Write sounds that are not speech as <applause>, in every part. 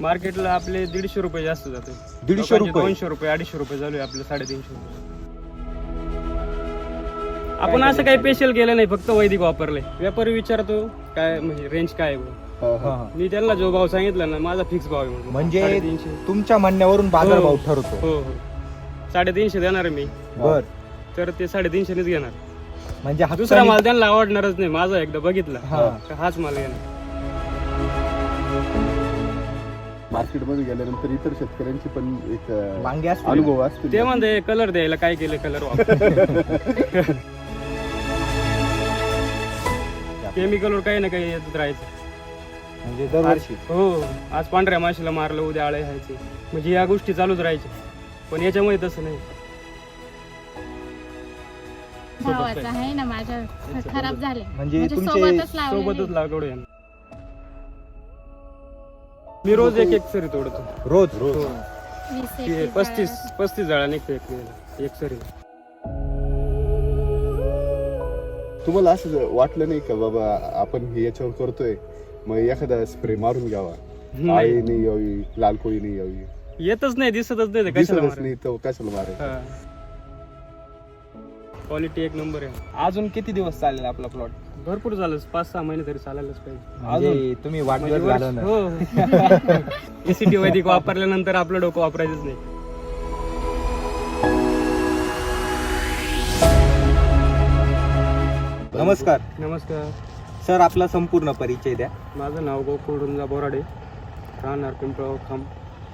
मार्केटला आपले दीडशे रुपये जास्त जाते दीडशे लोकांचे रुपये? दोनशे रुपये अडीचशे रुपये चालू आहे आपलं साडेतीनशे रुपये. आपण असं काही स्पेशल केलं नाही फक्त वैदिक वापरले. व्यापारी विचारतो काय म्हणजे रेंज काय आहे बुवा. हा, हा. मी त्यांना जो भाव सांगितला ना माझा फिक्स भाव आहे म्हणून. म्हणजे साडेतीनशे. तुमच्या म्हणण्यावरून बाजारभाव हो. ठरतो हो हो. साडेतीनशे देणार आहे मी. बर. तर ते साडेतीनशेनेच घेणार. म्हणजे दुसरा हक्काने- माल त्यांना आवडणारच नाही माझा एकदा बघितला. हा. तर हाच माल घेणार. मार्केटमध्ये गेल्यानंतर इतर शेतकऱ्यांची पण एक अं, वांगे असतील. अनुभव असतील. ते म्हणते कलर द्यायला काय केलं कलर वापर. केमिकलवर <laughs> काही ना काही येतच राहायचं. म्हणजे दरवर्षी. हो आज पांढऱ्या माशीला मारलं उद्या आळे व्हायचे. म्हणजे या गोष्टी चालूच राहायच्या. पण याच्यामुळे तसं नाही. भावाचा आहे ना माझ्या खराब झाले म्हणजे म्हणजे तुमचे. सोबतच लागवड आहे. मी रोज एक एक सरी तोडतो. रोज? रोज. ते एकवीस पस्तीस. पस्तीस झाडा निघतो एक वेळेला, एक सरी. तुम्हाला असं वाटलं नाही का बाबा आपण हे याच्यावर करतोय मग एखादा स्प्रे मारून घ्यावा. आळी नाही, यावी लाल कोळी नाही यावी. येतच नाही दिसतच नाही ते कशाला दिसतच नाही तर कशाला मारायचं? क्वालिटी एक नंबर आहे. अजून किती दिवस चालेल आपला प्लॉट भरपूर झालं. पाच सहा महिने तरी चालायलाच पाहिजे. म्हणजे तुम्ही वाढदिवस म्हणजे वर्ष- हो. <laughs> एसीटी वैदिक वापरल्यानंतर आपलं डोकं वापरायचंच नाही. नमस्कार. नमस्कार. सर आपला संपूर्ण परिचय द्या. माझं नाव गोकुळुंजा बोराडे. राहणार पिंपळगाव खांब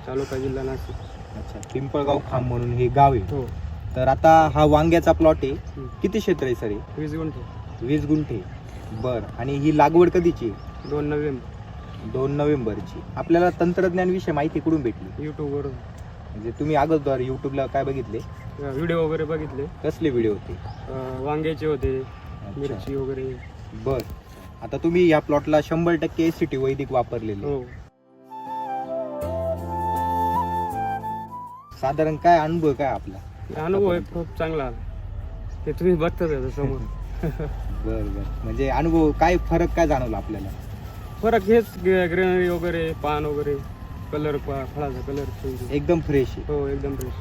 तालुका जिल्हा नाशिक. अच्छा पिंपळगाव खांब म्हणून हे गाव आहे. हो. तर आता हा वांग्याचा प्लॉट आहे. किती क्षेत्र आहे सर? हे? वीस गुंठे. वीस गुंठे. बर. आणि ही लागवड कधीची? दोन नोव्हेंबर. दोन नोव्हेंबरची. आपल्याला तंत्रज्ञान विषय माहिती कुठून भेटली? यूट्यूबवरून म्हणजे तुम्ही अगोदर युट्यूबला काय बघितले? व्हिडिओ वगैरे बघितले. कसले व्हिडिओ होते? अं, वांग्याचे होते. मिरची वगैरे. बर. आता तुम्ही या प्लॉटला शंभर टक्के एस टी वैदिक वापरलेले. हो. साधारण काय अनुभव काय आपला? अनुभव आहे खूप चांगला आला. ते तुम्ही बघताच आहे समोर. <laughs> बर बर. म्हणजे अनुभव काय फरक काय जाणवला आपल्याला? फरक हेच ग्रेनरी वगैरे पान वगैरे कलर फळाचा कलर एकदम फ्रेश आहे. हो एकदम फ्रेश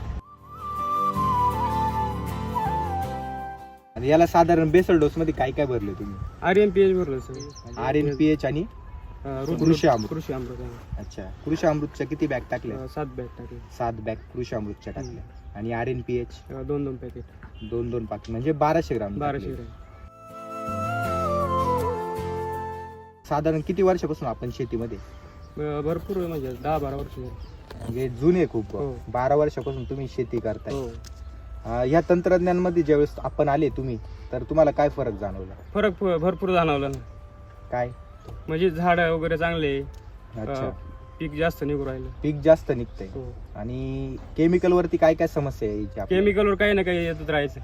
आणि याला साधारण बेसल डोस मध्ये काय काय भरले तुम्ही? आर एम पी एच भरलं sir. R N P H आणि कृषी अमृत. कृषी अमृत आहे. अच्छा. कृषी अमृतच्या किती बॅग टाकल्या? अं, सात बॅग टाकले सात बॅग कृषी अमृतच्या टाकल्या. आणि आर एन पी एच दोन दोन पॅकेट दोन दोन पाकिट म्हणजे बाराशे ग्राम बाराशे टाकले. ग्रॅम. साधारण किती वर्षापासून आपण शेतीमध्ये? अं, भरपूर आहे म्हणजे दहा बारा वर्ष झाली. म्हणजे जुने खूप. हो. बारा वर्षापासून तुम्ही शेती करताय. हो. अं, ह्या तंत्रज्ञानमध्ये ज्यावेळेस आपण आले तुम्ही तर तुम्हाला काय फरक जाणवला? फरक भरपूर जाणवला ना. काय? म्हणजे झाड वगैरे चांगले. अच्छा. अं, पीक जास्त निघू राहिलं. पीक जास्त निघतंय. हो. आणि केमिकल वरती काय काय समस्या आहे याची आपल्याला? केमिकलवर काही ना काही येतच राहायचं.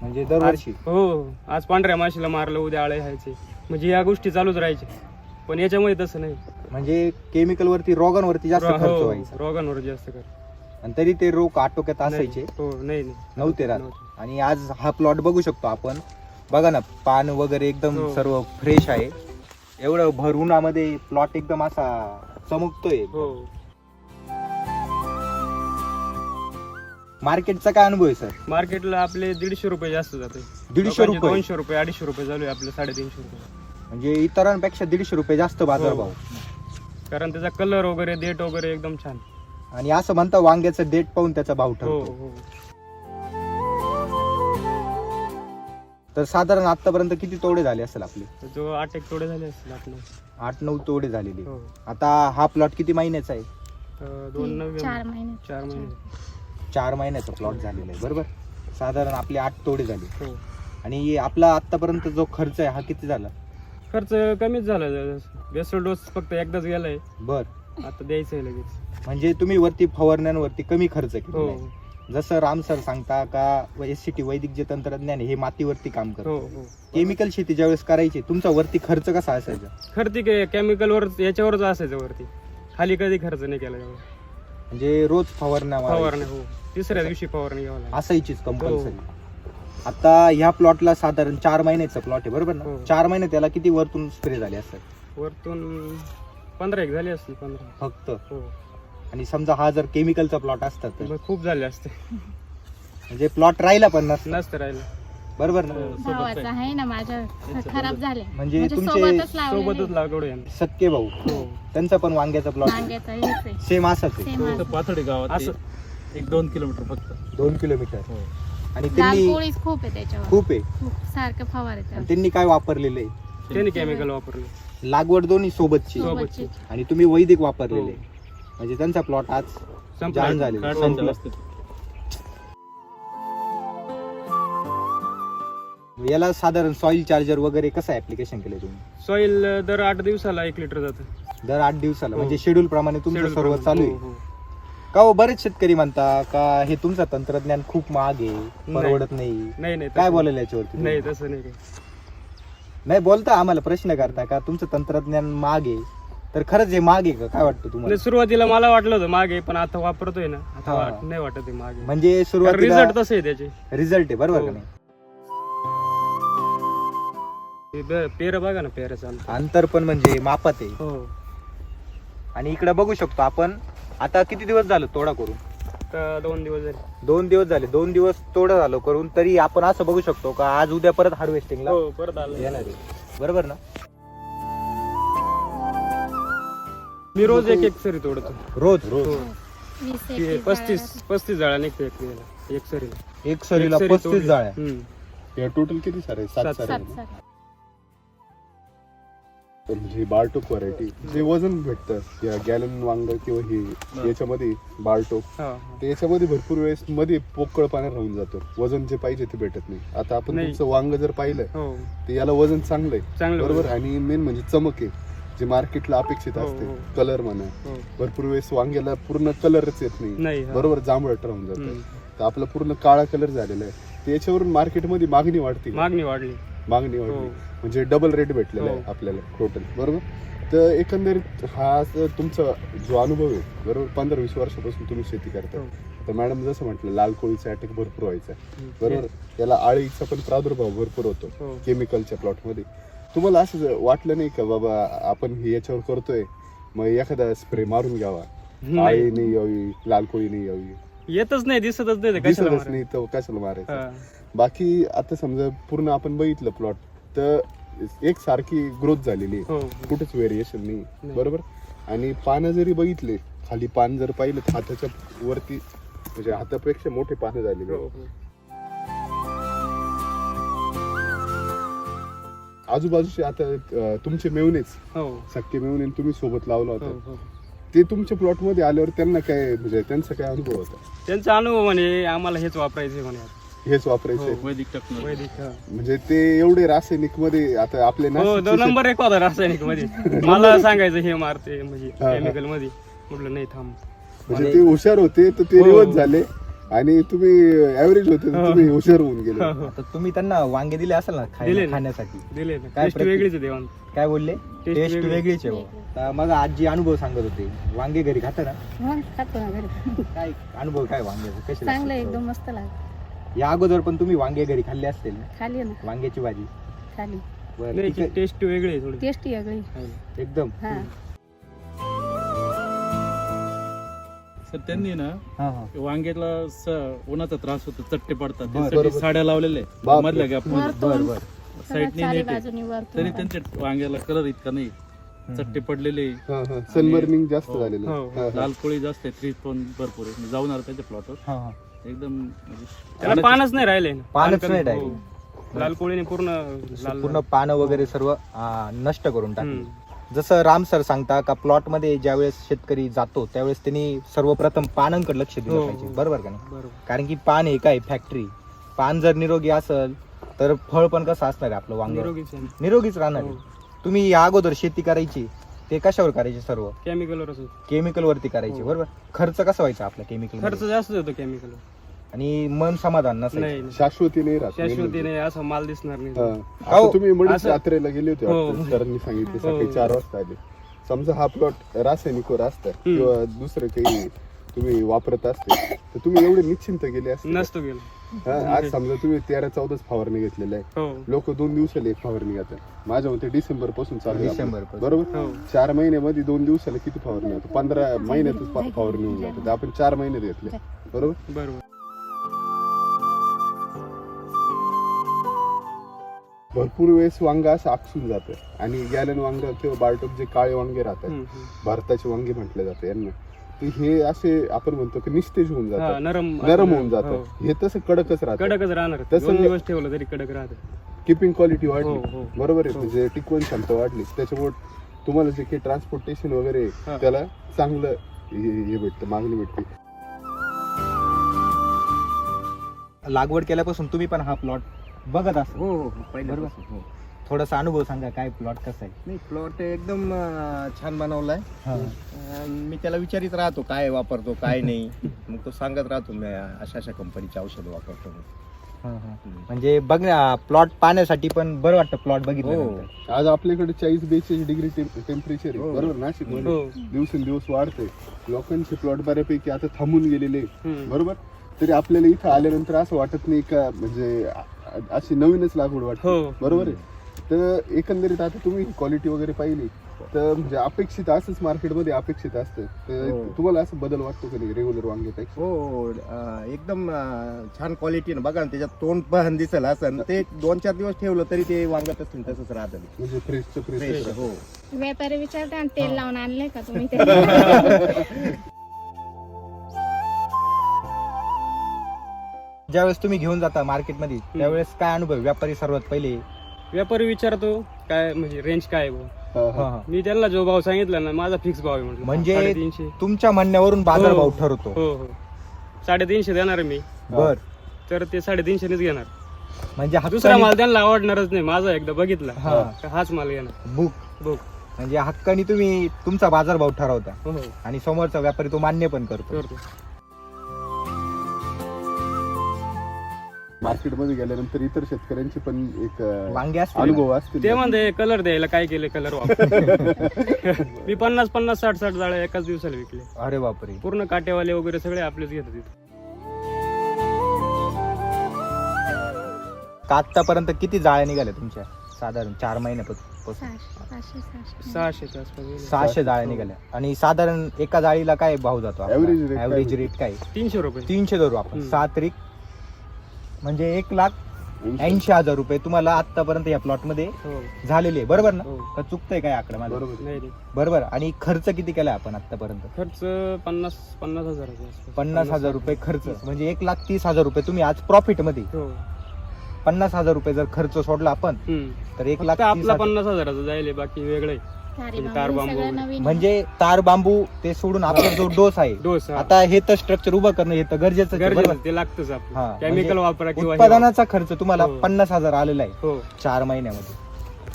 म्हणजे दरवर्षी? आज- हो आज पांढऱ्या माशीला मारलं उद्या आळे व्हायचे. म्हणजे या गोष्टी चालूच राहायच्या. पण याच्यामुळे तसं नाही. म्हणजे केमिकल वरती रोगांवरती जास्त खर्च हो व्हायचा. रोगांवर जास्त कर आणि तरी ते रोग आटोक्यात असायचे. हो नाही नाही. नव्हते राहत. नव्हते. आणि आज हा प्लॉट बघू शकतो आपण. बघा ना पान वगैरे एकदम हो. सर्व फ्रेश आहे. एवढं भर उन्हामध्ये प्लॉट एकदम असा चमकतोय. हो. मार्केटचा काय अनुभव आहे सर? मार्केटला आपले दीडशे रुपये जास्त जाते दीडशे लोकांचे रुपये? दोनशे रुपये अडीचशे रुपये चालू आहे आपलं साडेतीनशे रुपये. म्हणजे इतरांपेक्षा दीडशे रुपये जास्त बाजारभाव हो. कारण त्याचा कलर वगैरे देठ वगैरे एकदम छान. आणि असं म्हणता वांग्याचं डेट पाहून त्याचा भाव हो ठरतो. हो. तर साधारण आतापर्यंत किती तोडे झाले असेल आपले? जो आठ एक तोडे झाले असतील आपलं. आठ नऊ तोडे झालेले. हो. आता हा प्लॉट किती महिन्याचा आहे? दोन नव्हे चार महिने चार महिने. चार महिन्याचा प्लॉट झालेला आहे बरोबर? साधारण आपले आठ तोडे झाले. हो. आणि आपला आतापर्यंत जो खर्च आहे हा किती झाला? खर्च कमीच झाला. बेसल डोस फक्त एकदाच गेलाय. बर. आता द्यायचं आहे लगेच. म्हणजे तुम्ही वरती फवारण्यांवरती कमी खर्च हो. केला आहे. जसं राम सर सांगता का एस सी टी वैदिक जे तंत्रज्ञान आहे हे मातीवरती काम हो करतं. हो केमिकल शेती ज्यावेळेस करायची तुमचा वरती खर्च कसा असायचा? खर्च केमिकल वर याच्यावरच असायचं वरती. खाली कधी खर्च नाही केला एवढा. म्हणजे रोज फवारण्या मारायच्या. हो. तिसऱ्या दिवशी फवारणी घ्यावं लागेल. असायचीच कंपल्सरी हो. आता ह्या प्लॉटला साधारण चार महिन्याचा प्लॉट आहे बरोबर ना? हो. चार महिने त्याला किती वरतून स्प्रे झाले असतात? वरतून पंधरा एक झाली असतील पंधरा. फक्त? हो. आणि समजा हा जर केमिकलचा प्लॉट असता तर? मग खूप झाले असते. म्हणजे प्लॉट राहिला पण नसता. नसतं राहिलं. बरोबर ना? भावाचं आहे. ना माझ्या खराब झाले म्हणजे म्हणजे तुमचे सोबतच सोबतच लागवड आहे. आमची. सक्के भाऊ. हो. त्यांचा पण वांग्याचा प्लॉट वांग्याचा हेच आहे. सेम असाच आहे. सेम इथं पाथर्डी गावात असं. एक दोन किलोमीटर फक्त. दोन किलोमीटर. हो. आणि लाल त्यांनी खूप आहे त्याच्यावर. खूप आहे. खूप सारखं आणि त्यांनी काय वापरलेलं आहे? त्याने केमिकल वापरले. लागवड दोन्ही सोबतची. सोबतची. आणि तुम्ही वैदिक वापरलेले हो. आहे. म्हणजे त्यांचा प्लॉट आज संपला. व्यवस्थित. याला साधारण सॉइल चार्जर वगैरे कसं ऍप्लिकेशन केलं तुम्ही सॉईल दर आठ दिवसाला एक लिटर जातं दर आठ दिवसाला हो. म्हणजे शेड्यूल प्रमाणे तुमचं Schedule सर्व प्रमाणे. चालू हो, आहे हो. का हो बरेच शेतकरी म्हणता का हे तुमचं तंत्रज्ञान खूप महाग आहे परवडत नाही नाही नाही काय तसं- बोलायला याच्यावरती नाही? तसं नाही काही. नाही बोलता आम्हाला प्रश्न करता का तुमचं तंत्रज्ञान महाग आहे तर खरंच हे का? काय वाटतं तुम्हाला? नाही, सुरुवातीला मला वाटलं होतं मागे पण आता वापरतोय ना. आता हा. वाट- नाही वाटत आहे मागे. म्हणजे सुरुवातीला रिझल्ट तसे आहे त्याचे. रिझल्ट आहे बरोबर हो. का नाही? ते ब- पेरं बघा ना पेरचं आमचं. अंतर पण म्हणजे मापात आहे. हो. आणि इकडे बघू शकतो आपण आता किती दिवस झालं तोडा करून? दोन दिवस झाले. दोन दिवस झाले दोन दिवस तोडा झालं करून तरी आपण असं बघू शकतो का आज उद्या परत हार्वेस्टिंगला हो परत आलं. येणार आहे. बरोबर ना? मी रोज एक एक सरी तोडतो. रोज? हो. वीस ते एकवीस पस्तीस झाडाला. पस्तीस जाळ्या निघते एक वेळेला. एक सरीला. एक सरीला एक सरी पस्तीस तोडली. जाळ्या. हम्म. या टोटल किती सारे? सात सात- सारे सात म्हणजे बाल्टोक व्हरायटी जे वजन भेटतं या गॅलन वांग किंवा हे याच्यामध्ये बाल्टोक हा, हा. ते याच्यामध्ये भरपूर वेळेस मध्ये पोकळ पाण्यात राहून जातो. वजन जे पाहिजे ते भेटत नाही. आता आपण नाही. तुमचं वांग जर पाहिलं हो. तर याला वजन चांगलं आहे चांगलं बरोबर. आणि मेन म्हणजे चमक आहे. जे मार्केटला अपेक्षित हो, असते हो. कलर म्हणा हो भरपूर वेळेस वांग्याला पूर्ण कलरच येत नाही, नाही हा. बरोबर जांभळट राहून जातं. तर आपला पूर्ण काळा कलर झालेला आहे तर याच्यावरून मार्केटमध्ये मागणी वाढते? मागणी वाढली मागणी हो. वाढली म्हणजे डबल रेट भेटलेला आहे हो. आपल्याला टोटल बरोबर तर एकंदरीत हा जो तुमचा जो अनुभव आहे बरोबर पंधरा वीस वर्षापासून तुम्ही शेती करता हो. तर मॅडम जसं म्हटलं लाल कोळीचा अटॅक भरपूर व्हायचा. बरोबर याला आळीचा पण प्रादुर्भाव भरपूर होतो हो. केमिकलच्या प्लॉटमध्ये तुम्हाला असं वाटलं नाही का बाबा आपण हे याच्यावर करतोय मग एखादा स्प्रे मारून घ्यावा. आळी नाही यावी लाल कोळी नाही यावी येतच नाही दिसतच नाही ते कशाला दिसतच मारायचं? नाही तर कशाला मारायचं हा. बाकी आता समजा पूर्ण आपण बघितलं प्लॉट तर एक सारखी ग्रोथ झालेली आहे हो कुठेच व्हेरिएशन नाही नाही. बरोबर आणि पानं जरी बघितले खाली पान जर पाहिलं तर हाताच्या वरती म्हणजे हातापेक्षा मोठे पानं झालेले हो. हो. आजूबाजूचे आता तुमचे मेवणेच हो सक्के मेवणे तुम्ही सोबत लावला हो, होता हो. ते तुमच्या प्लॉटमध्ये आल्यावर त्यांना काय म्हणजे त्यांचा काय अनुभव होता त्यांचा अनुभव म्हणे आम्हाला हेच वापरायचे म्हणे आता. हेच वापरायचं. वैदिक टेक्नॉलॉजी वैदिक हा. म्हणजे ते एवढे रासायनिकमध्ये आता आपले हो दोन नंबर एक होता रासायनिकमध्ये <laughs> मला सांगायचं हे मारते म्हणजे हा, हा. केमिकलमध्ये म्हटलं नाही थांब म्हणजे ते हुशार होते तर ते हो. रिवर्स झाले आणि तुम्ही ऍव्हरेज होते तर तुम्ही हुशार होऊन गेले. हो, हो. आता तुम्ही त्यांना वांगे दिले असेल ना. खाण्यासाठी? दिले ना. काय टेस्ट प्रति- वेगळीच आहे देवान. काय बोलले? Taste टेस्ट वेगळी. वेगळीच आहे. तर मग आजी अनुभव सांगत होते. वांगे घरी खाता ना? मग खातो ना घरी. काय अनुभव काय वांग्याचा कसे चांगलं लागतात? एकदम मस्त लागत. या अगोदर पण तुम्ही वांगे घरी खाल्ले असतील ना? खाली ना. वांग्याची भाजी? खाली बरं, नाही. टेस्ट वेगळी आहे थोडी. टेस्टी वेगळी एकदम. हा. सर त्यांनी ना हा हा वांग्याला स- उन्हाचा त्रास होतो चट्टे पडतात त्यासाठी. साड्या लावलेल्या बापरे. मधल्या गॅप बर वरतून बर साईडने चारी नीट आहे. बाजूनी वरतून तरी त्यांच्या वांग्याला कलर इतका नाही चट्टे पडलेले सनबर्निंग जास्त हो. झालेलं हो. हा, हा. लाल कोळी जास्त आहे थ्री पण भरपूर आहे मी जाऊन आलो त्यांच्या प्लॉटवर हा हा एकदम म्हणजे त्याला पानच नाही राहिले. पानच नाही कलर- राहिले. हो. लाल कोळीने पूर्ण लाल पूर्ण पानं वगैरे सर्व आ, नष्ट करून टाकली हम्म. जसं राम सर सांगता का प्लॉटमध्ये ज्यावेळेस शेतकरी जातो त्यावेळेस त्यांनी सर्वप्रथम पानांकडे लक्ष दिलं हो, पाहिजे हो. बरोबर का नाही बरोबर कारण की पान हे काय फॅक्टरी पान जर निरोगी असेल तर फळ पण कसं असणार आहे आपलं वांग निरोगीच आहे निरोगीच राहणार हो. आहे. तुम्ही या अगोदर शेती करायची ते कशावर करायचे सर्व केमिकलवरच होतं. केमिकल वरती करायचे हो. बरोबर खर्च कसा व्हायचा आपला केमिकल खर्च जास्त होतो केमिकल आणि मन समाधान नाही नाही. शाश्वती नाही राहत शाश्वती. नाही असा माल दिसणार नाही हा. तुम्ही मडीच असं- यात्रेला गेले होते हो. वाटतं, सरांनी सांगितले हो. सकाळी चार वाजता आले समजा हा प्लॉट रासायनिकवर असता हम्म. किंवा दुसरं काही तुम्ही वापरत असते तर तुम्ही एवढे निश्चिंत गेले असते? नसतो गेलो हा, आज समजा तुम्ही तेरा चौदाच फवारणी घेतलेल्या आहे हो लोक दोन दिवसाला एक फवारणी घेतात माझ्या मते डिसेंबरपासून चालू आहे आपलं. डिसेंबरपासून. बरोबर हो चार महिन्यामध्ये दोन दिवसाला किती फवारणी होतो पंधरा महिन्यातच फा- फवारणी होऊन जाते तर आपण चार महिन्यात घेतले बरोबर बरोबर भरपूर वेळेस वांग असं आकसून जातं. आणि गॅलन वांग किंवा बार्टोक जे काळे वांगे राहतात. भारताचे वांगे म्हटले जाते यांना. हे असे आपण म्हणतो की निस्तेज होऊन हा, जातात नरम नरम होऊन हो. जातं हे. तसं कडकच राहतं. कडकच राहणार. तसं- दोन दिवस ठेवलं तरी कडक राहत. किपिंग क्वालिटी हो, वाढली. हो. बरोबर आहे. हो. म्हणजे टिकवण क्षमता वाढली. त्याच्यामुळे तुम्हाला जे काही ट्रान्सपोर्टेशन वगैरे हा. त्याला चांगलं हे हे भेटतं मागणी भेटते. लागवड केल्यापासून तुम्ही पण हा प्लॉट बघत असाल हो हो पहिल्यापासून हो. थोडासा अनुभव सांगा काय प्लॉट कसा आहे? नाही प्लॉट एकदम अं, छान बनवलाय. हा. अं, मी त्याला विचारित राहतो काय वापरतो काय नाही. मग तो सांगत राहतो मी अशा अशा कंपनीचे औषध वापरतो हा, हा. म्हणजे बघ ना प्लॉट पाहण्यासाठी पण बरं वाटतं प्लॉट बघितलं हो. आज आपल्याकडे चाळीस बेचाळीस डिग्री टेम्परेचर आहे. हो. बरोबर हो. दिवसेंदिवस वाढते लोकांचे प्लॉट बऱ्यापैकी आता थांबून गेलेले. बरोबर? तरी आपल्याला इथं आल्यानंतर असं वाटत नाही का म्हणजे अशी नवीनच लागवड वाटते. हो. बरोबर आहे? तर एकंदरीत आता तुम्ही क्वालिटी वगैरे पाहिली. तर म्हणजे अपेक्षित असंच मार्केटमध्ये अपेक्षित असतं. तर हो. तुम्हाला असं बदल वाटतो का नाही रेग्युलर वांग्यापेक्षा? हो हो अं, एकदम अं, छान क्वालिटी बघा ना त्याच्यात तोंड पण दिसेल असं. ते दोन चार दिवस ठेवलं तरी ते वांगत असतील तसंच राहतं. म्हणजे फ्रेशचं फ्रेश फ्रेश हो. व्यापारी विचारते आणि तेल लावून आणले का तुम्ही? ते <laughs> <laughs> ज्यावेळेस तुम्ही घेऊन जाता मार्केटमध्ये त्यावेळेस काय अनुभव? व्यापारी सर्वात पहिले? व्यापारी विचारतो काय म्हणजे रेंज काय आहे बुवा. हा, हा. हा. मी त्यांना जो भाव सांगितला ना माझा फिक्स भाव आहे म्हटलं. म्हणजे साडेतीनशे. तुमच्या म्हणण्यावरून बाजार हो. भाव ठरतो हो हो. साडेतीनशे देणार आहे मी. बर. तर ते साडेतीनशेनेच घेणार. म्हणजे दुसरा हक्कानी माल त्यांना आवडणारच नाही माझा एकदा बघितला. हा. का हाच माल घेणार. बुक. बुक. म्हणजे हक्कानी तुम्ही तुमचा बाजार भाव ठरवता. हो हो. आणि समोरचा व्यापारी तो मान्य पण करतो. करतो. मार्केटमध्ये गेल्यानंतर इतर शेतकऱ्यांचे पण एक वांगे असतील अनुभव असतील. ते म्हणते कलर द्यायला काय केले कलर वापर. मी पन्नास पन्नास साठ साठ जाळ्या एकाच दिवसाला विकले. अरे बापरे. पूर्ण काटेवाले वगैरे सगळे आपलेच घेतात तिथे का आतापर्यंत किती जाळ्या निघाल्या तुमच्या? साधारण चार महिन्यापासून. सहाशे सहाशे सहाशे. जाळ्या निघाल्या. आणि साधारण एका जाळीला काय भाव जातो? Average rate काय? ऍव्हरेज होतो? रेट काय? तीनशे रुपये. तीनशे धरू आपण. सात त्रिक म्हणजे एक लाख ऐंशी. हजार रुपये तुम्हाला आतापर्यंत या प्लॉटमध्ये हो. झालेले आहे. बरोबर ना? हो. का चुकतंय काय आकडा माझा? बरोबर. नाही नाही. बरोबर. आणि खर्च किती केलाय आपण आतापर्यंत खर्च पन्नास पन्नास आसपास. पन्नास हजार रुपये खर्च. म्हणजे एक लाख तीस हजार रुपये तुम्ही आज प्रॉफिटमध्ये. हो. पन्नास हजार रुपये जर खर्च सोडला आपण हम्म. तर एक लाख फक्त तीस आपला हजार- पन्नास हजाराचं जाईल बाकी वेगळं तारी म्हणजे तार बांबू वगैरे. म्हणजे तार बांबू ते सोडून आपला जो डोस आहे डोस हा. आता हे तर स्ट्रक्चर उभं करणं हे तर गरजेचं आहे, बरोबर? गरजेचं ते लागतच हा, आपलं म्हणजे केमिकल वापरा किंवा हे उत्पादनाचा खर्च तुम्हाला हो. पन्नास हजार आलेला आहे. हो चार महिन्यामध्ये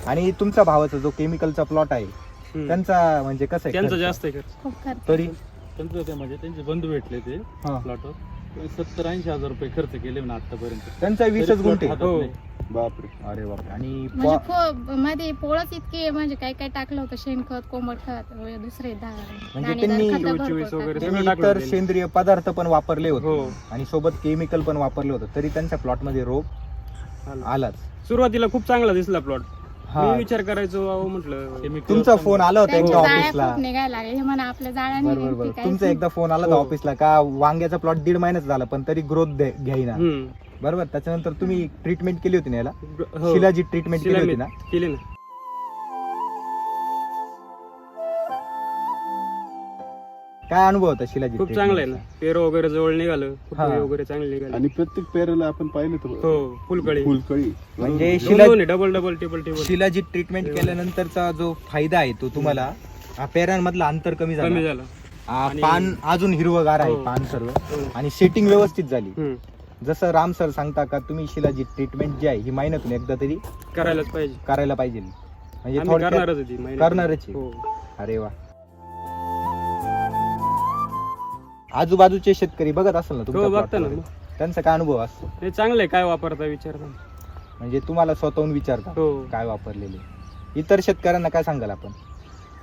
आणि तुमचा भावाचा जो केमिकलचा प्लॉट आहे हम्म. त्यांचा म्हणजे कसं आहे त्यांचा खर्च? जास्त आहे खर्च खूप खर्च तरी त्यांचं ते म्हणजे त्यांचे बंधू भेटले ते हा. प्लॉटवर सत्तर ऐंशी हजार रुपये खर्च केले म्हणा आतापर्यंत त्यांचा वीसच गुंठे. हो. बापरे. अरे बापरे. आणि म्हणजे पॉ- खो- मध्ये पोळच इतकी म्हणजे काय काय टाकलं होतं? शेणखत कोंबड खत व दुसरे दा- म्हणजे दाणेदार त्यांनी खतं चोवीस- भरपूर चोवीस वगैरे टाकली. त्यांनी सगळं टाकलं इतर त्यांनी. सेंद्रिय पदार्थ पण वापरले हो. होते आणि सोबत केमिकल पण वापरलं होतं. तरी त्यांच्या प्लॉटमध्ये रोग आलं. आलाच. सुरुवातीला खूप चांगला दिसला प्लॉट हा. मी विचार करायचो अहो म्हटलं तुमचा फोन आला होता त्यांच्या एकदा जाळ्या ऑफिसला खूप निघायला लागले हे म्हणा आपल्या जाळ्या बरोबर तुमचा. एकदा फोन आला होता हो. ऑफिसला का वांग्याचा प्लॉट दीड महिन्याचा झाला पण तरी ग्रोथ घ्यायना हम्म. बरोबर? त्याच्यानंतर तुम्ही ट्रीटमेंट केली होती ना याला? हो. शिलाजी ट्रीटमेंट केली शिला होती मी ना? केली ना. काय अनुभव होता शिलाजी खूप चांगलं आहे ना. पेरो वगैरे जवळ निघालं हा. फुटवे वगैरे चांगले निघाले. आणि प्रत्येक पेराला आपण पाहिलं तर हो फुलकळी. फुलकळी. म्हणजे शिला डबल डबल टेबल टेबल शिलाजी ट्रीटमेंट केल्यानंतरचा जो फायदा आहे तो तुम्हाला हा पेरांमधलं अंतर कमी कमी झालं. झालं आणि- पान अजून हिरवगार आहे हो. पान सर्व. हो. आणि सेटिंग व्यवस्थित झाली. हम्म. जसं राम सर सांगता का तुम्ही शिलाजी ट्रीटमेंट जी आहे ही महिन्यातून एकदा तरी करायलाच पाहिजे. करायला पाहिजे. म्हणजे आम्ही थोडक्यात करणारच आहे ती महिन्यात. करणारच आहे. हो. अरे वा. आजूबाजूचे शेतकरी बघत असेल ना हो तुमच्या बघता ना. त्यांचा काय अनुभव असतो ते चांगलं आहे काय वापरता विचारता म्हणजे तुम्हाला स्वतःहून विचारता हो. काय वापरलेले. इतर शेतकऱ्यांना काय सांगाल आपण?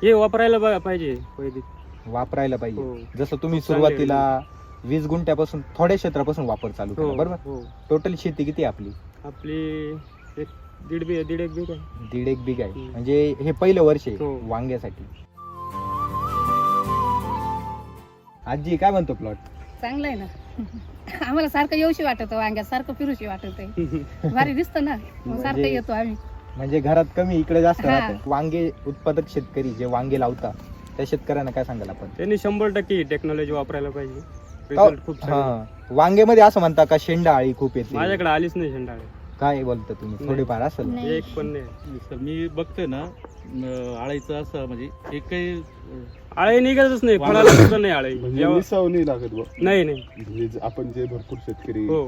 हे वापरायला बघा पाहिजे वैदिक. वापरायला हो. पाहिजे जसं तुम्ही खूप चांगले सुरुवातीला वीस गुंठ्यापासून थोड्या क्षेत्रापासून वापर चालू हो केला बरोबर? हो. टोटल शेती किती आहे आपली? आपली एक दीड बी दीड एक आहे. दीड एक बिघा आहे. हम्म. म्हणजे हे पहिलं वर्ष आहे हो. वांग्यासाठी. आजी काय म्हणतो प्लॉट चांगलं आहे ना. आम्हाला सारखं येऊशी वाटत वांग्यात सारखं फिरूशी वाटत भारी दिसतं ना. मग सारखं म्हणजे- येतो आम्ही. म्हणजे घरात कमी इकडे जास्त हा. राहतं. वांगे उत्पादक शेतकरी जे वांगे लावता त्या शेतकऱ्यांना काय सांगाल आपण? त्यांनी शंभर टक्के टेक्नॉलॉजी वापरायला पाहिजे. Result खूप छान हा. असं म्हणता का शेंडा आळी खूप येते? माझ्याकडे आलीच नाही शेंडाळे. काय बोलता तुम्ही. थोडीफार असेल नाही. एक पण नाही सर मी बघतोय ना अं, आळीचं असं म्हणजे एक काही आळे निघतच नाही फळाला सुद्धा नाही आळे म्हणजे जेव्हा- नाही लागत बुवा. नाही नाही म्हणजे जे आपण जे भरपूर शेतकरी हो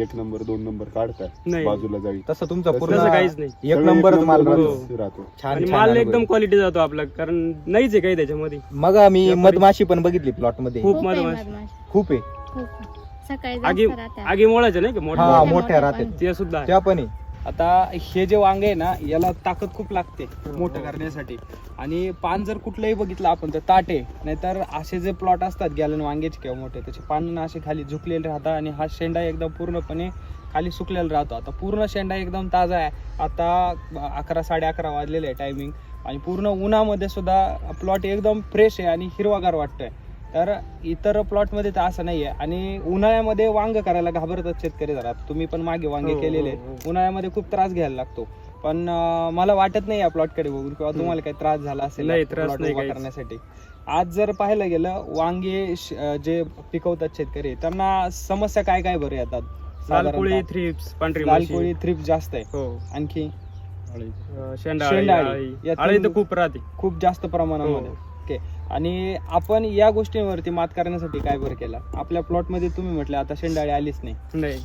एक नंबर दोन नंबर काढतात नाही. बाजूला जाळी तसं तुमचं तसं पूर्ण काहीच नाही एक सगळं नंबरच माल नंबर राहतो. हो. राहतो छान आणि छान माल अनुभव एकदम. क्वालिटी जातो आपला कारण नाहीच आहे काही त्याच्यामध्ये मग आम्ही व्यापारी- मधमाशी पण बघितली प्लॉटमध्ये खूप खूप आहे मधमाशी. मधमाशी. खूप आहे खूप सकाळी आगी जास्त राहतात. आगी मोळायचे नाही का? मोठ्या हा मोठ्या- मोठ्या मोठ्या राहतात. पण. ते सुद्धा आहे. त्या पण आहे. आता हे जे वांगे आहे ना याला ताकद खूप लागते मोठं करण्यासाठी. आणि पान जर कुठलंही बघितलं आपण तर ताटे नाहीतर असे जे प्लॉट असतात गॅलन वांग्याचे किंवा मोठे त्याचे पान असे खाली झुकलेले राहतात आणि हा शेंडा एकदम पूर्णपणे खाली सुकलेला राहतो. आता पूर्ण शेंडा एकदम ताजा आहे. आता अकरा साडे अकरा वाजलेले आहे टायमिंग आणि पूर्ण उन्हामध्ये सुद्धा प्लॉट एकदम फ्रेश आहे आणि हिरवागार वाटतोय. तर इतर प्लॉटमध्ये तर असं नाही आहे आणि उन्हाळ्यामध्ये वांग करायला घाबरतात शेतकरी जरा. तुम्ही पण मागे वांगे हो, हो, केलेले. हो. उन्हाळ्यामध्ये खूप त्रास घ्यायला लागतो. पण अं, मला वाटत नाही या प्लॉटकडे बघून किंवा तुम्हाला काही त्रास झाला असेल नाही, या त्रास plot नाही उभा काहीच. करण्यासाठी. आज जर पाहायला गेलं वांगे श- अं, जे पिकवतात शेतकरी त्यांना समस्या काय काय बरं येतात? लाल कोळी साधारणतः? थ्रिप्स पांढरी लाल माशी. कोळी थ्रिप जास्त आहे. हो. आणखी? अं. या तर तीन- खूप राहते. खूप जास्त प्रमाणामध्ये. हो. ओके. आणि आपण या गोष्टींवरती मात करण्यासाठी काय बरं केलं? आपल्या प्लॉटमध्ये तुम्ही म्हटलं आता शेंडाळी आलीच नाही. नाही.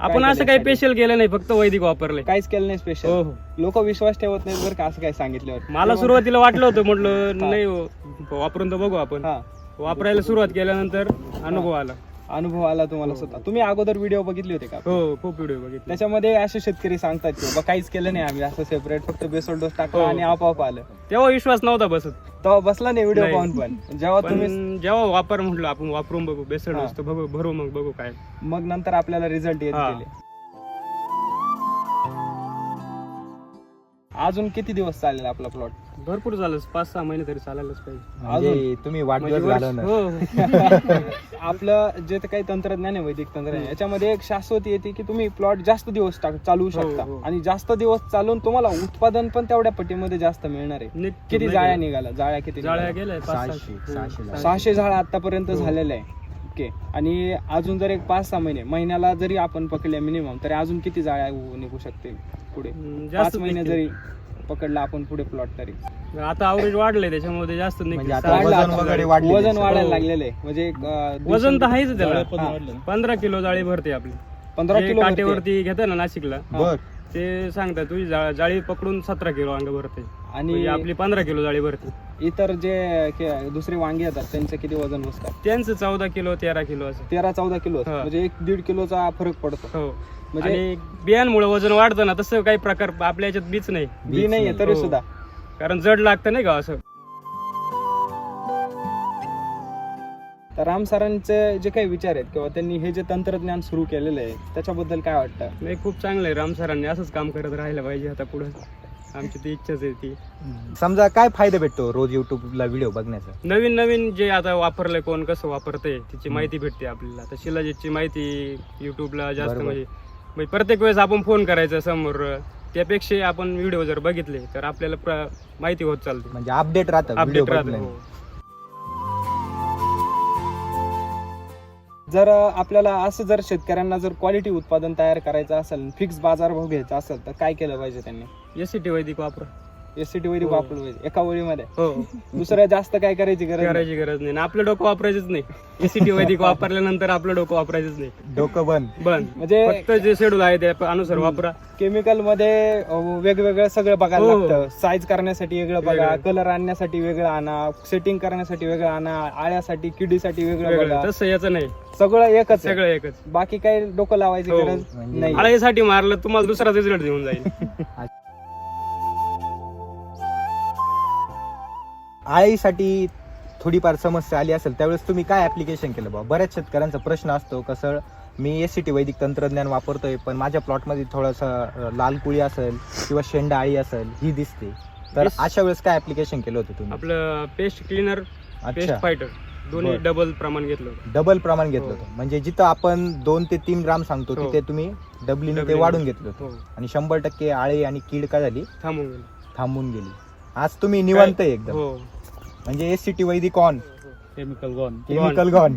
आपण असं काही? स्पेशल केलं नाही फक्त वैदिक वापरले. काहीच केलं नाही हो स्पेशल हो. लोक विश्वास ठेवत नाहीत बरं का असं काय सांगितल्यावर. मला सुरुवातीला वाटलं होतं म्हटलं हा. नाही हो, वापरून तर बघू आपण. हा. वापरायला सुरुवात केल्यानंतर अनुभव आला. अनुभव आला तुम्हाला स्वतः. तुम्ही अगोदर व्हिडिओ बघितले होते का? हो खूप व्हिडिओ बघितले. त्याच्यामध्ये असे शेतकरी सांगतात की बाबा काहीच केलं नाही आम्ही असं सेपरेट फक्त बेसोल डोस टाकला हो. आणि आपोआप आलं. तेव्हा विश्वास नव्हता बसत. तेव्हा बसला नाही व्हिडिओ नाही. पाहून पण. जेव्हा तुम्ही पण जेव्हा वापर म्हटलं आपण वापरून बघू बेसड हा. वस्तू बघू भरू मग बघू काय. मग नंतर आपल्याला रिझल्ट येत हा. गेले. अजून किती दिवस चालेल आपला प्लॉट भरपूर झालं पाच सहा महिने तरी चालायलाच पाहिजे म्हणजे तुम्ही वाढदिवस म्हणजे घालवणार वर्ष- हो <laughs> आपलं जे काही तंत्रज्ञान आहे वैदिक तंत्रज्ञान याच्यामध्ये एक शाश्वत येते की तुम्ही प्लॉट जास्त दिवस टाक- चालवू हो, शकता हो. आणि जास्त दिवस चालवून तुम्हाला उत्पादन पण तेवढ्या पट्टीमध्ये जास्त मिळणार आहे किती नाही जाळ्या. निघाल्या जाळ्या किती जाळ्या निघाल्या? गेल्या पाच सहाशे, सहाशे. सहाशे हो, जाळ्या. सहाशे झाड आतापर्यंत हो. झालेलं आहे ओके आणि अजून जर एक पाच सहा महिने महिन्याला जरी आपण पकडले मिनिमम तरी अजून किती जाळ्या निघू शकतील पुढे हम्म, पाच जास्त महिने निघतील. जरी पकडला आपण पुढे प्लॉट तरी आता अवरेज वाढलंय त्याच्यामध्ये जास्त म्हणजे. आता वाढलं वजन आता. वगैरे वाढले वजन वाढायला. लागलेलं आहे म्हणजे एक, अं, वजन तर आहेच त्याला. पंधरा किलो जाळी भरते आपली पंधरा जे किलो. काटेवरती घेतात ना नाशिकला बर ते सांगतात तुझी जा- जाळी पकडून सतरा किलो अंग भरते आणि म्हणजे आपली पंधरा किलो जाळी भरते इतर जे के- दुसरे वांगे येतात त्यांचे किती वजन बसतात त्यांचं चौदा किलो तेरा किलो असं. तेरा चौदा किलो हा. म्हणजे एक दीड किलोचा फरक पडतो. हो. म्हणजे बियांमुळे वजन वाढतं ना तसं काही प्रकार आपल्या याच्यात बीच नाही. बी नाहीये तरी हो. सुद्धा. कारण जड लागतं नाही का असं? तर राम सरांचे जे काही विचार आहेत किंवा त्यांनी हे जे तंत्रज्ञान सुरू केलेलं आहे त्याच्याबद्दल काय वाटतं? नाही खूप चांगलं आहे. राम सरांनी असंच काम करत राहायला पाहिजे आता पुढे. आमची ती इच्छाच आहे ती. समजा काय फायदा भेटतो रोज युट्यूबला व्हिडिओ बघण्याचा? नवीन नवीन जे आता वापरलंय कोण कसं वापरतंय तिची माहिती भेटते आपल्याला. आता शिलाजीतची माहिती युट्यूबला जास्त बरोबर. म्हणजे म्हणजे प्रत्येक वेळेस आपण फोन करायचा समोर. त्यापेक्षा आपण व्हिडिओ जर बघितले तर आपल्याला प्र- माहिती होत चालते. म्हणजे अपडेट राहतं व्हिडिओ अपडेट राहतं बघण्याने. हो. जर आपल्याला असं जर शेतकऱ्यांना जर क्वालिटी उत्पादन तयार करायचं असेल फिक्स बाजारभाव घ्यायचा असेल तर काय केलं पाहिजे त्यांनी? एस सी टी वैदिक वापरा एस सी टी वैदिक हो. वापरलं पाहिजे एका वेळीमध्ये हो. दुसरं जास्त काय करायची गरज नाही. करायची गरज नाही. आणि आपलं डोकं वापरायचंच नाही. एस सी टी वैदिक <laughs> वापरल्यानंतर आपलं डोकं वापरायचंच नाही. डोकं बंद. बंद. म्हणजे फक्त जे शेड्यूल आहे त्या अनुसार वापरा. केमिकलमध्ये अं, वेगवेगळं सगळं बघायला हो. लागतं. साईज करण्यासाठी वेगळं बघा. वेगळं. कलर आणण्यासाठी वेगळं आणा. सेटिंग करण्यासाठी वेगळं आणा. आळ्यासाठी किडीसाठी वेगळं वेगळं. बघा. तसं याचं नाही. सगळं एकच आहे. सगळं एकच. बाकी काही डोकं लावायची हो. गरज म्हणजे नाही. आळ्यासाठी मारलं तुम्हाला दुसरा रिझल्ट देऊन जाईल. <laughs> आळीसाठी थोडीफार समस्या आली असेल त्यावेळेस तुम्ही काय ऍप्लिकेशन केलं बा बऱ्याच शेतकऱ्यांचा प्रश्न असतो कसं मी एस सी टी वैदिक तंत्रज्ञान वापरतोय पण माझ्या प्लॉटमध्ये थोडंसं लाल कुळी असेल किंवा शेंडा आळी असेल ही दिसते तर Yes. अशा वेळेस काय ऍप्लिकेशन केलं होतं तुम्ही आपलं पेस्ट क्लीनर पेस्ट अच्छा फायटर दोन्ही बरं. डबल प्रमाण घेतलं होतं. डबल प्रमाण घेतलं हो. होतं म्हणजे जिथं आपण दोन ते तीन ग्राम सांगतो हो. तिथे तुम्ही डबलीने ते डबलीने. वाढून घेतलं होतं हो आणि शंभर टक्के आळी आणि कीड काय झाली थांबून गेलं. थांबून गेली आज तुम्ही निवांत आहे एकदम हो म्हणजे एस सी टी वैदिक on chemical gone chemical gone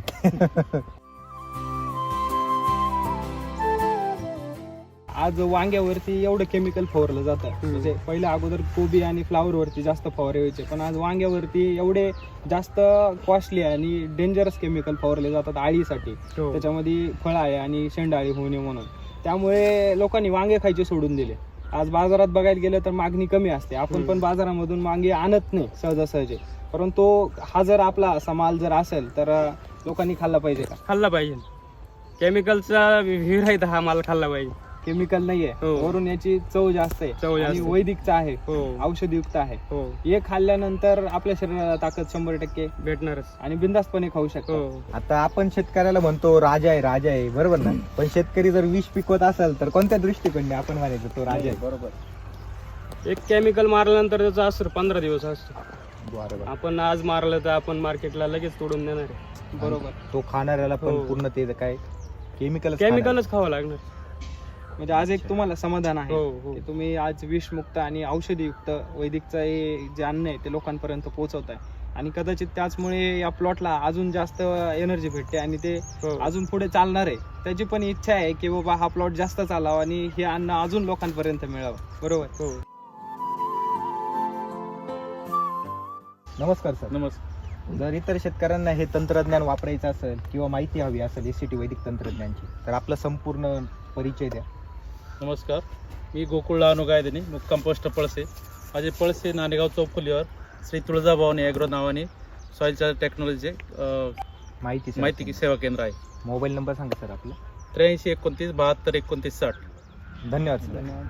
आज वांग्यावरती एवढं केमिकल फवारलं जातं. म्हणजे पहिल्या अगोदर कोबी आणि फ्लावर वरती जास्त फवारे व्हायचे पण आज वांग्यावरती एवढे जास्त कॉस्टली आणि डेंजरस केमिकल फवारले जातात आळीसाठी. हो. त्याच्यामध्ये फळ आहे आणि शेंडाळी होऊ नये म्हणून. त्यामुळे लोकांनी वांगे खायचे सोडून दिले. आज बाजारात बघायला गेलं तर मागणी कमी असते. आपण. पण बाजारामधून वांगे आणत नाही सहजासहजी. परंतु हा जर आपला असा माल जर असेल तर लोकांनी खाल्ला पाहिजे का? खाल्ला पाहिजे. केमिकलचा विहीर आहे हा माल खाल्ला पाहिजे. केमिकल नाहीये. हो. वरून याची चव जास्त आहे. चव जास्त आणि आहे. वैदिकचा आहे. हो. औषधयुक्त आहे. हो. हे खाल्ल्यानंतर आपल्या शरीराला ताकद शंभर टक्के भेटणारच. आणि बिंदास्तपणे खाऊ शकतो. आता आपण शेतकऱ्याला म्हणतो राजा आहे राजा आहे. बरोबर ना? पण शेतकरी जर विष पिकवत असेल तर कोणत्या दृष्टिकोनाने आपण म्हणायचं तो राजा आहे? बरोबर. एक केमिकल मारल्यानंतर त्याचा असर पंधरा दिवस असतो. बरोबर. आपण आज मारलं तर आपण मार्केटला लगेच तोडून देणार आहे. बरोबर. तो खाणाऱ्याला पण हो. पूर्ण ते काय? केमिकल केमिकलच खावं लागणार. म्हणजे आज एक तुम्हाला समाधान आहे हो हो. की तुम्ही आज विषमुक्त आणि औषधीयुक्त वैदिकचं हे जे अन्न आहे ते लोकांपर्यंत पोहोचवत आहे आणि कदाचित त्याचमुळे या प्लॉटला अजून जास्त एनर्जी भेटते आणि ते हो. अजून पुढे चालणार आहे. त्याची पण इच्छा आहे की बाबा हा प्लॉट जास्त चालावा आणि हे अन्न अजून लोकांपर्यंत मिळावं. बरोबर? हो. नमस्कार सर. नमस्कार. जर इतर शेतकऱ्यांना हे तंत्रज्ञान वापरायचं असेल किंवा माहिती हवी असेल एसीटी वैदिक तंत्रज्ञानची तर आपला संपूर्ण परिचय द्या. नमस्कार. मी गोकुळ अनुगायदनी मुक्काम पोस्ट पळसे. माझे पळसे नाणेगाव चौफुलीवर श्री तुळजाभवानी ॲग्रो नावाने सॉईलच्या टेक्नॉलॉजीचे माहिती. माहिती सेवा केंद्र आहे. मोबाईल नंबर सांगा सर आपला. त्र्याऐंशी एकोणतीस बहात्तर एकोणतीस साठ. धन्यवाद सर. धन्यवाद.